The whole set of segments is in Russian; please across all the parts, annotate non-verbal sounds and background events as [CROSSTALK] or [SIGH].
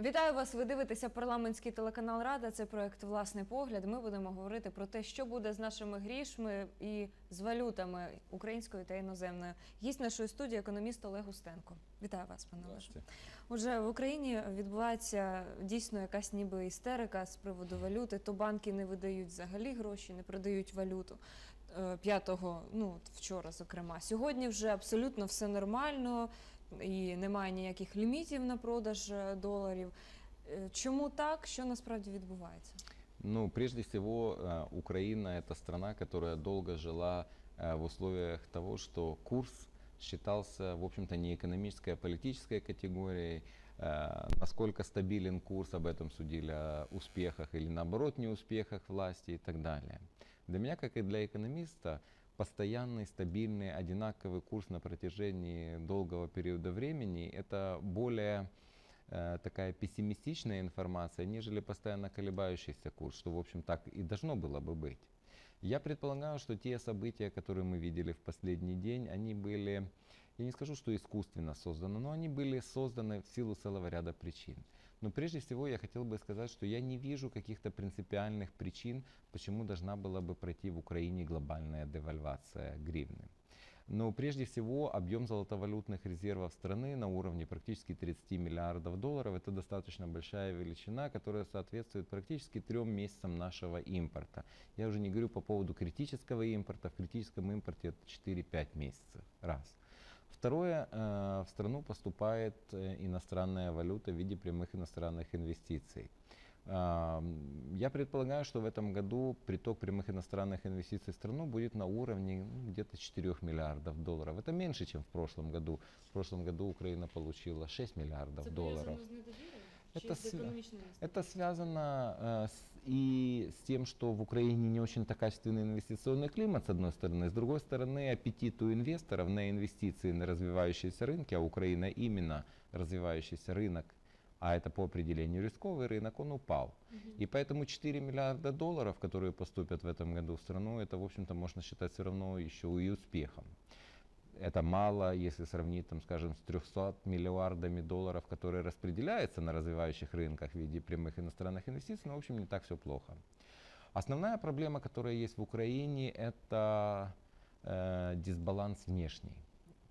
Вітаю вас. Ви дивитеся парламентський телеканал Рада. Це проект Власний погляд. Ми будемо говорити про те, що буде з нашими грішми і з валютами українською та іноземною. Гість нашої студії економіст Олег Устенко. Вітаю вас, пане Олеже. Отже, в Україні відбувається дійсно якась ніби істерика з приводу валюти. То банки не видають взагалі гроші, не продають валюту. Е, П'ятого, ну вчора, зокрема, сьогодні вже абсолютно все нормально і немає ніяких лімітів на продаж е, доларів. Е, Чому так? Що насправді відбувається? Ну, прежде всего, э, Украина это страна, которая долго жила э, в условиях того, что курс считался, в общем-то, не экономической, а политической категорией. Э, Насколько стабилен курс, об этом судили о успехах или наоборот неуспехах власти и так далее. Для меня, как и для экономиста, постоянный, стабильный, одинаковый курс на протяжении долгого периода времени – это более э, такая пессимистичная информация, нежели постоянно колебающийся курс, что, в общем, так и должно было бы быть. Я предполагаю, что те события, которые мы видели в последний день, они были, я не скажу, что искусственно созданы, но они были созданы в силу целого ряда причин. Но прежде всего я хотел бы сказать, что я не вижу каких-то принципиальных причин, почему должна была бы пройти в Украине глобальная девальвация гривны. Но прежде всего объем золотовалютных резервов страны на уровне практически 30 миллиардов долларов. Это достаточно большая величина, которая соответствует практически трем месяцам нашего импорта. Я уже не говорю по поводу критического импорта. В критическом импорте это 4-5 месяцев. Раз. Второе, э, в страну поступает э, иностранная валюта в виде прямых иностранных инвестиций. Я предполагаю, что в этом году приток прямых иностранных инвестиций в страну будет на уровне ну, где-то 4 миллиардов долларов. Это меньше, чем в прошлом году. В прошлом году Украина получила 6 миллиардов долларов. Это Это связано э, с, и с тем, что в Украине не очень-то качественный инвестиционный климат, с одной стороны. С другой стороны, аппетит у инвесторов на инвестиции на развивающиеся рынки, а Украина именно развивающийся рынок, а это по определению рисковый рынок, он упал. И поэтому 4 миллиарда долларов, которые поступят в этом году в страну, это, в общем-то, можно считать все равно еще и успехом. Это мало, если сравнить, там, скажем, с 300 миллиардами долларов, которые распределяются на развивающих рынках в виде прямых иностранных инвестиций, но, в общем, не так все плохо. Основная проблема, которая есть в Украине, это э, дисбаланс внешний.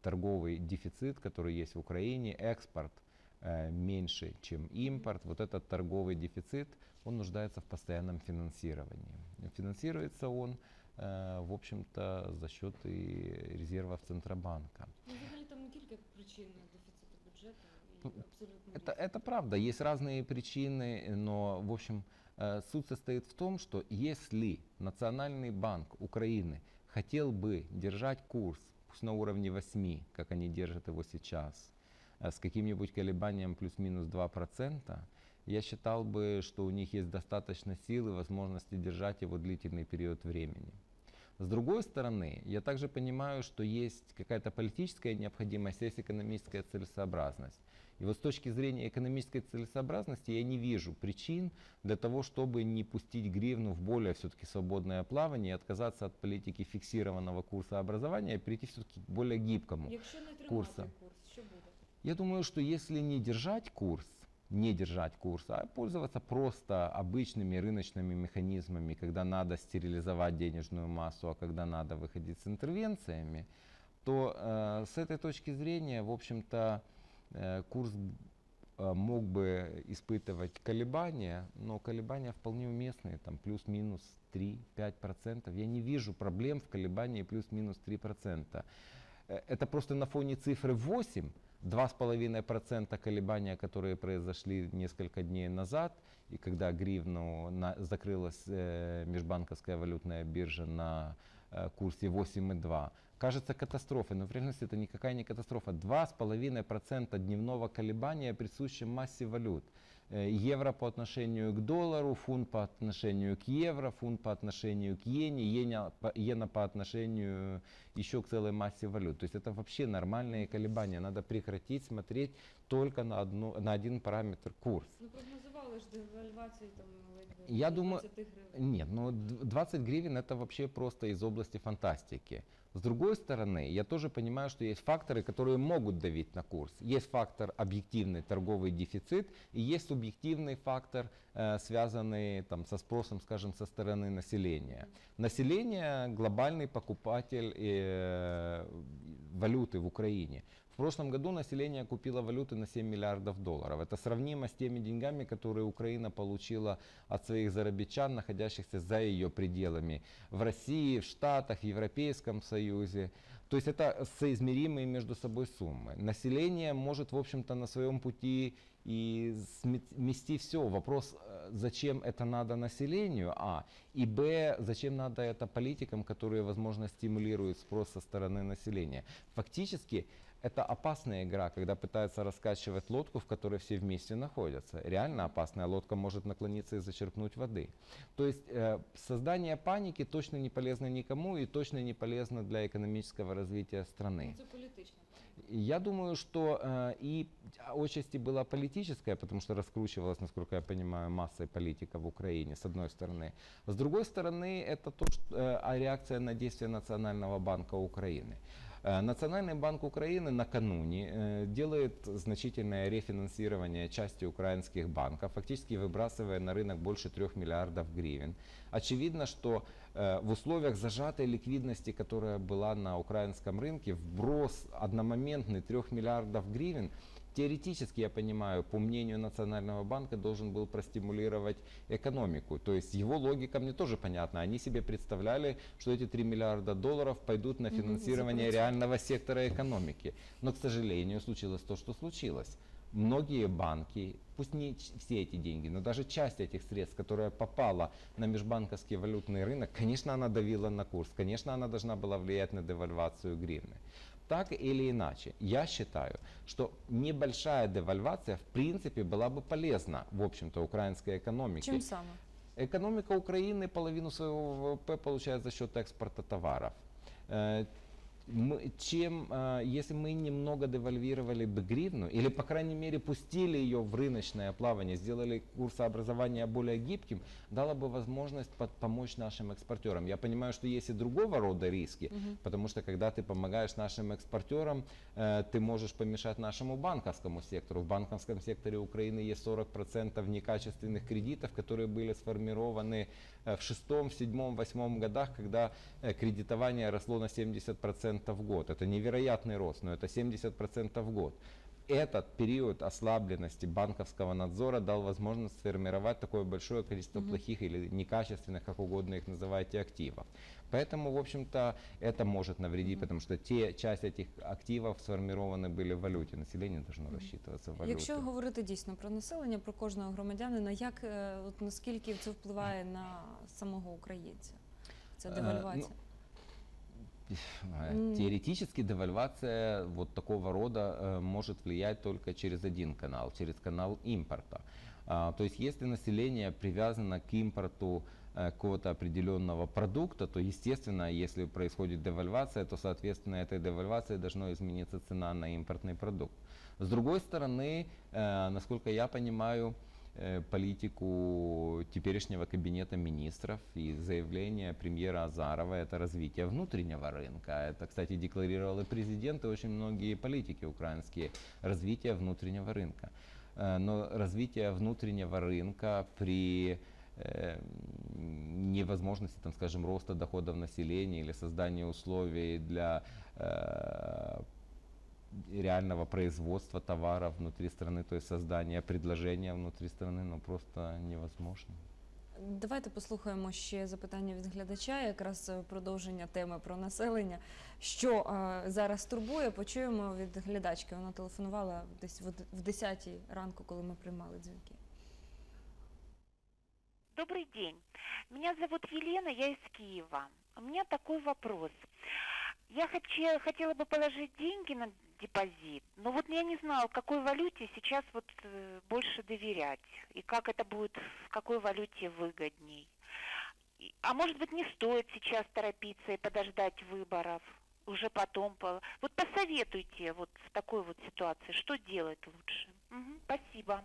Торговый дефицит, который есть в Украине, экспорт э, меньше, чем импорт. Вот этот торговый дефицит, он нуждается в постоянном финансировании. Финансируется он, в общем-то, за счет и резервов Центробанка. Ну, взагалі там не тільки причини дефіциту бюджету і Ну, абсолютно Это, это правда, есть разные причины, но, в общем, э, суть состоит в том, что если Национальный банк Украины хотел бы держать курс пусть на уровне 8, как они держат его сейчас, э, с каким-нибудь колебанием плюс-минус 2%, я считал бы, что у них есть достаточно сил и возможности держать его длительный период времени. С другой стороны, я также понимаю, что есть какая-то политическая необходимость, есть экономическая целесообразность. И вот с точки зрения экономической целесообразности я не вижу причин для того, чтобы не пустить гривну в более все-таки свободное плавание отказаться от политики фиксированного курса образования и перейти все-таки к более гибкому. Якщо не тримати Курса. курс, що буде? Я думаю, что если не держать курс, не держать курс, а пользоваться просто обычными рыночными механизмами, когда надо стерилизовать денежную массу, а когда надо выходить с интервенциями, то э, с этой точки зрения, в общем-то, э, курс э, мог бы испытывать колебания, но колебания вполне уместные, там плюс-минус 3-5%. Я не вижу проблем в колебании плюс-минус 3%. Э, Это просто на фоне цифры 8, 2,5% колебания, которые произошли несколько дней назад, и когда гривну на, закрылась э, межбанковская валютная биржа на э, курсе 8,2, кажется катастрофой, но в реальности это никакая не катастрофа. 2,5% дневного колебания присуще массе валют. Э, Евро по отношению к доллару, фунт по отношению к евро, фунт по отношению к иене, иена по, иена по отношению еще к целой массе валют. То есть это вообще нормальные колебания. Надо прекратить смотреть только на, одну, на один параметр курс. Ну прогнозували ж девальвацію там Я думаю, 20 гривень. Нет, ну д- 20 гривен это вообще просто из области фантастики. С другой стороны, я тоже понимаю, что есть факторы, которые могут давить на курс. Есть фактор объективный торговый дефицит и есть субъективный фактор, э, связанный там, со спросом, скажем, со стороны населения. Население глобальный покупатель э, валюты в Украине. В прошлом году население купило валюты на 7 миллиардов долларов. Это сравнимо с теми деньгами, которые Украина получила от своих зарабичан, находящихся за ее пределами. В России, в Штатах, в Европейском Союзе. То есть это соизмеримые между собой суммы. Население может, в общем-то, на своем пути и смести все. Вопрос, э, зачем это надо населению, а, и б, зачем надо это политикам, которые, возможно, стимулируют спрос со стороны населения. Фактически, это опасная игра, когда пытаются раскачивать лодку, в которой все вместе находятся. Реально опасная лодка может наклониться и зачерпнуть воды. То есть э, создание паники точно не полезно никому и точно не полезно для экономического развития страны. Я думаю, что э, и отчасти была политическая, потому что раскручивалась, насколько я понимаю, массой политика в Украине, с одной стороны. С другой стороны, это то, что, э, реакция на действия Национального банка Украины. Э, Национальный банк Украины накануне э, делает значительное рефинансирование части украинских банков, фактически выбрасывая на рынок больше 3 миллиардов гривен. Очевидно, что э, в условиях зажатой ликвидности, которая была на украинском рынке, вброс одномоментный 3 миллиардов гривен – Теоретически, я понимаю, по мнению Национального банка должен был простимулировать экономику. То есть его логика мне тоже понятна. Они себе представляли, что эти 3 миллиарда долларов пойдут на финансирование реального сектора экономики. Но, к сожалению, случилось то, что случилось. Многие банки, пусть не все эти деньги, но даже часть этих средств, которая попала на межбанковский валютный рынок, конечно, она давила на курс, конечно, она должна была влиять на девальвацию гривны. Так или иначе, я считаю, что небольшая девальвация в принципе была бы полезна, в общем-то, украинской экономике. Чем самое? Экономика Украины половину своего ВВП получает за счет экспорта товаров. Мы, чем, э, если мы немного девальвировали бы гривну, или, по крайней мере, пустили ее в рыночное плавание, сделали курсообразование более гибким, дало бы возможность под, помочь нашим экспортерам. Я понимаю, что есть и другого рода риски, угу. потому что, когда ты помогаешь нашим экспортерам, э, ты можешь помешать нашему банковскому сектору. В банковском секторе Украины есть 40% некачественных кредитов, которые были сформированы Э, в шестом, седьмом, восьмом годах, когда э, кредитование росло на 70% в год. Это невероятный рост, но это 70% в год. Этот период ослабленности банковского надзора дал возможность сформировать такое большое количество mm-hmm. плохих или некачественных, как угодно их называйте, активов. Поэтому, в общем-то, это может навредить, потому что те часть этих активов сформированы были в валюті. Населення должно розчитуватися в валюті. Якщо говорити дійсно про населення, про кожного громадянина, як от наскільки це впливає на самого українця? Ця девальвація? [LAUGHS] Теоретически девальвация вот такого рода э, может влиять только через один канал, через канал импорта. А, то есть если население привязано к импорту Э, какого-то определенного продукта, то естественно, если происходит девальвация, то соответственно этой девальвации должно измениться цена на импортный продукт. С другой стороны, э, насколько я понимаю, политику теперешнего кабинета министров и заявление премьера Азарова это развитие внутреннего рынка. Это, кстати, декларировал и президент, и очень многие политики украинские. Развитие внутреннего рынка. Но развитие внутреннего рынка при Э, невозможности, там, скажем, роста доходов населения или создания условий для э, реального производства товаров внутри страны, то есть создания предложения внутри страны, ну просто невозможно. Давайте послухаємо ще запитання від глядача, якраз продовження теми про населення. Що а, зараз турбує, почуємо від глядачки. Вона телефонувала десь в 10 ранку, коли ми приймали дзвінки. Добрый день. Меня зовут Елена, я из Киева. У меня такой вопрос. Я хочу, хотела бы положить деньги на депозит, но вот я не знала, какой валюте сейчас вот э, больше доверять, и как это будет, в какой валюте выгодней. А может быть, не стоит сейчас торопиться и подождать выборов, уже потом. Вот посоветуйте вот в такой вот ситуации, что делать лучше. Угу, спасибо.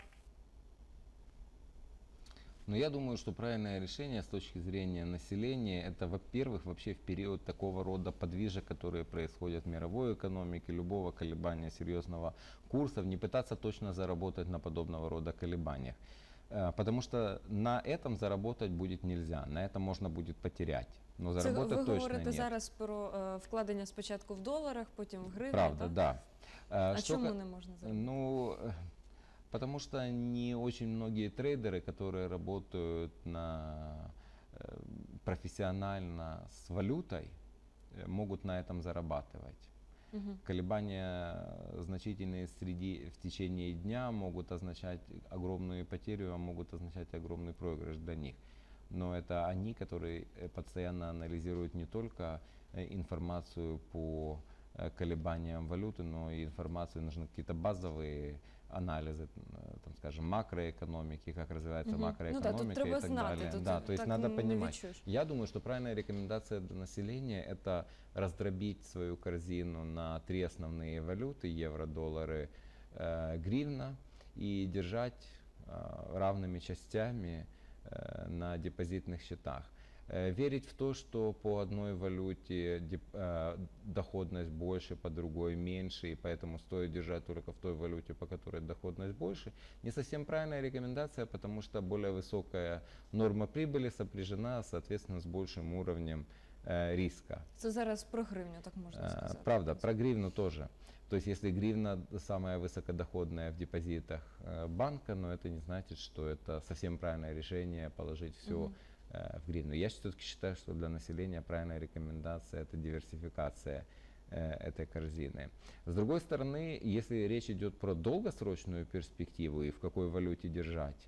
Но я думаю, что правильное решение с точки зрения населения, это, во-первых, вообще в период такого рода подвижек, которые происходят в мировой экономике, любого колебания серьезного курсов, не пытаться точно заработать на подобного рода колебаниях. Э, Потому что на этом заработать будет нельзя, на этом можно будет потерять. Но Це заработать ви точно говорите нет. зараз про е, вкладення спочатку в доларах, потім в гривні. Правда, так? да. Э, А что чому не можна заробити? Ну, э, потому что не очень многие трейдеры, которые работают на, э, профессионально с валютой, э, могут на этом зарабатывать. Мгм. Колебания значительные среди, в течение дня могут означать огромную потерю, а могут означать огромный проигрыш для них. Но это они, которые э, постоянно анализируют не только э, информацию по э, колебаниям валюты, но и информацию, нужны какие-то базовые анализы, э, там, скажем, макроэкономики, как развивается Мгм. макроэкономика Ну так, тут и так знати. далее. Тут да, то есть надо понимать. Я думаю, что правильная рекомендация для населения – это раздробить свою корзину на три основные валюты – евро, доллары, э, гривна – и держать э, равными частями э, на депозитных счетах. Э, Верить в то, что по одной валюте э, доходность больше, по другой меньше, и поэтому стоит держать только в той валюте, по которой доходность больше, не совсем правильная рекомендация, потому что более высокая норма прибыли сопряжена, соответственно, с большим уровнем э, риска. Це зараз про гривню, так можна Э, сказати. Правда, про гривну тоже. То есть, если гривна самая высокодоходная в депозитах банка, но это не значит, что это совсем правильное решение положить все Мгм. В гривну. Я все-таки считаю, что для населения правильная рекомендация это диверсификация э, этой корзины. С другой стороны, если речь идет про долгосрочную перспективу и в какой валюте держать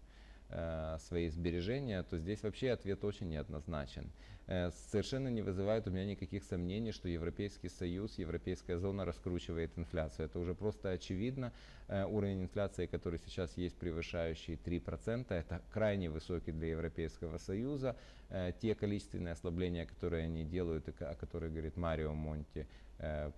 э, свои сбережения, то здесь вообще ответ очень неоднозначен. Э, Совершенно не вызывает у меня никаких сомнений, что Европейский Союз, Европейская зона раскручивает инфляцию. Это уже просто очевидно. Э, Уровень инфляции, который сейчас есть, превышающий 3%, это крайне высокий для Европейского Союза. Э, Те количественные ослабления, которые они делают, о которых говорит Марио Монти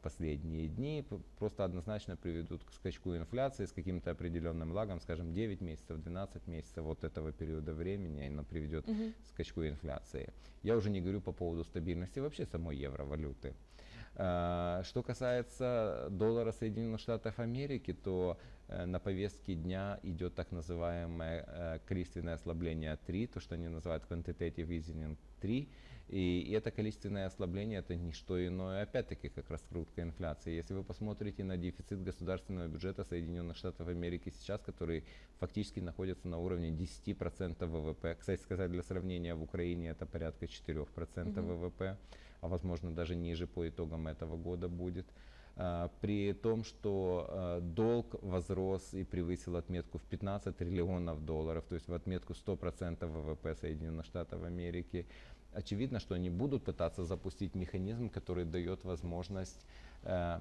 последние дни, просто однозначно приведут к скачку инфляции с каким-то определенным лагом, скажем, 9 месяцев, 12 месяцев вот этого периода времени, оно приведет Мгм. к скачку инфляции. Я уже не говорю по поводу стабильности вообще самой евровалюты. А, Что касается доллара Соединенных Штатов Америки, то э, на повестке дня идет так называемое э, количественное ослабление 3, то, что они называют quantitative easing 3. И это количественное ослабление это не что иное, опять-таки, как раскрутка инфляции. Если вы посмотрите на дефицит государственного бюджета Соединенных Штатов Америки сейчас, который фактически находится на уровне 10% ВВП. Кстати сказать, для сравнения, в Украине это порядка 4% Мгм. ВВП, а возможно даже ниже по итогам этого года будет. А, При том, что э, долг возрос и превысил отметку в 15 триллионов долларов, то есть в отметку 100% ВВП Соединенных Штатов Америки, очевидно, что они будут пытаться запустить механизм, который дает возможность э,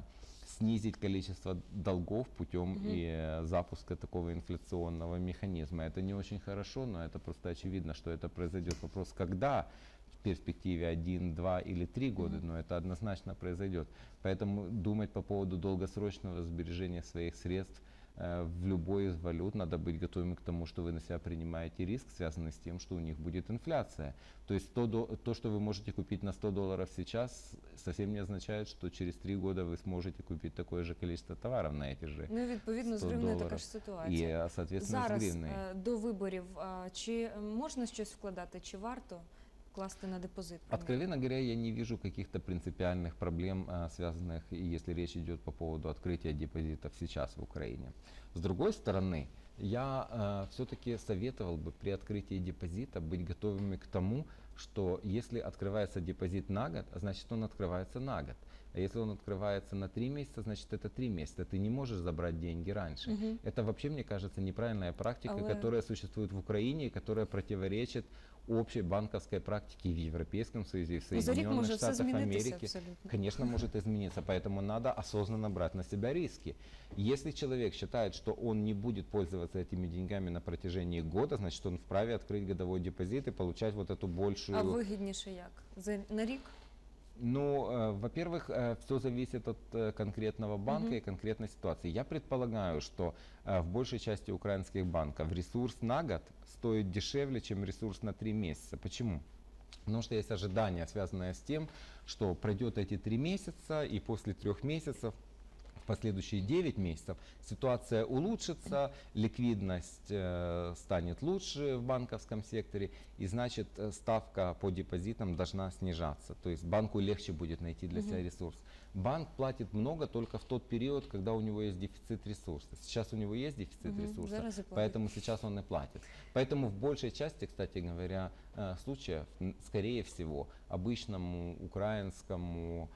снизить количество долгов путем Мгм. и э, запуска такого инфляционного механизма. Это не очень хорошо, но это просто очевидно, что это произойдет. Вопрос, когда перспективе 1, 2 или 3 года, Мгм. но это однозначно произойдет. Поэтому думать по поводу долгосрочного сбережения своих средств э, в любой из валют надо быть готовым к тому, что вы на себя принимаете риск, связанный с тем, что у них будет инфляция. То есть то, до- то, что вы можете купить на 100 долларов сейчас, совсем не означает, что через 3 года вы сможете купить такое же количество товаров на эти же. Ну і відповідно з 100 гривнею така доларів. ж И, ситуація. э, соответственно, с Зараз гривной. е, до виборів е, чи можна щось вкладати, чи варто Класти на депозит? Откровенно говоря, я не вижу каких-то принципиальных проблем, а, связанных, если речь идет по поводу открытия депозитов сейчас в Украине. С другой стороны, я все-таки советовал бы при открытии депозита быть готовыми к тому, что если открывается депозит на год, значит он открывается на год. А если он открывается на три месяца, значит это три месяца. Ты не можешь забрать деньги раньше. Мгм. Это вообще, мне кажется, неправильная практика, Але- которая существует в Украине и которая противоречит общей банковской практике в Европейском Союзе, в Ну, За рік Соединенных може все Штатах змінитися Америки. абсолютно. Конечно, может измениться, [LAUGHS] поэтому надо осознанно брать на себя риски. Если человек считает, что он не будет пользоваться этими деньгами на протяжении года, значит, он вправе открыть годовой депозит и получать вот эту большую... А вигідніше як? За на рік? Ну, э, во-первых, все зависит от э, конкретного банка Мгм. и конкретной ситуации. Я предполагаю, что э, в большей части украинских банков ресурс на год стоит дешевле, чем ресурс на три месяца. Почему? Потому что есть ожидания, связанные с тем, что пройдет эти три месяца, и после трех месяцев последующие 9 месяцев ситуация улучшится, ликвидность э, станет лучше в банковском секторе, и значит э, ставка по депозитам должна снижаться. То есть банку легче будет найти для себя ресурс. Банк платит много только в тот период, когда у него есть дефицит ресурса. Сейчас у него есть дефицит Мгм, ресурса, поэтому сейчас он и платит. Поэтому в большей части, кстати говоря, э, случаев, скорее всего, обычному украинскому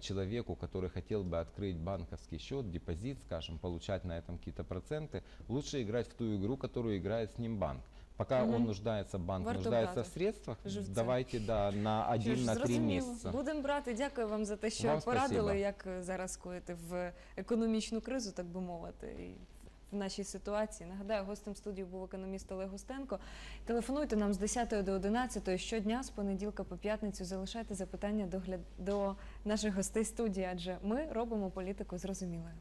человеку, который хотел бы открыть банковский счет, депозит, скажем, получать на этом какие-то проценты, лучше играть в ту игру, которую играет с ним банк. Пока Мгм. он нуждается, банк Варто нуждается брати. в средствах, Живцем. давайте да, на Що один, ж, на три зрозуміло. месяца. Будемо брати. Дякую вам за те, що Вам порадили, спасибо. як е, зараз коїти в економічну кризу, так би мовити. В нашій ситуації. Нагадаю, гостем студії був економіст Олег Густенко. Телефонуйте нам з 10 до 11 щодня, з понеділка по п'ятницю. Залишайте запитання до, до наших гостей студії, адже ми робимо політику зрозумілою.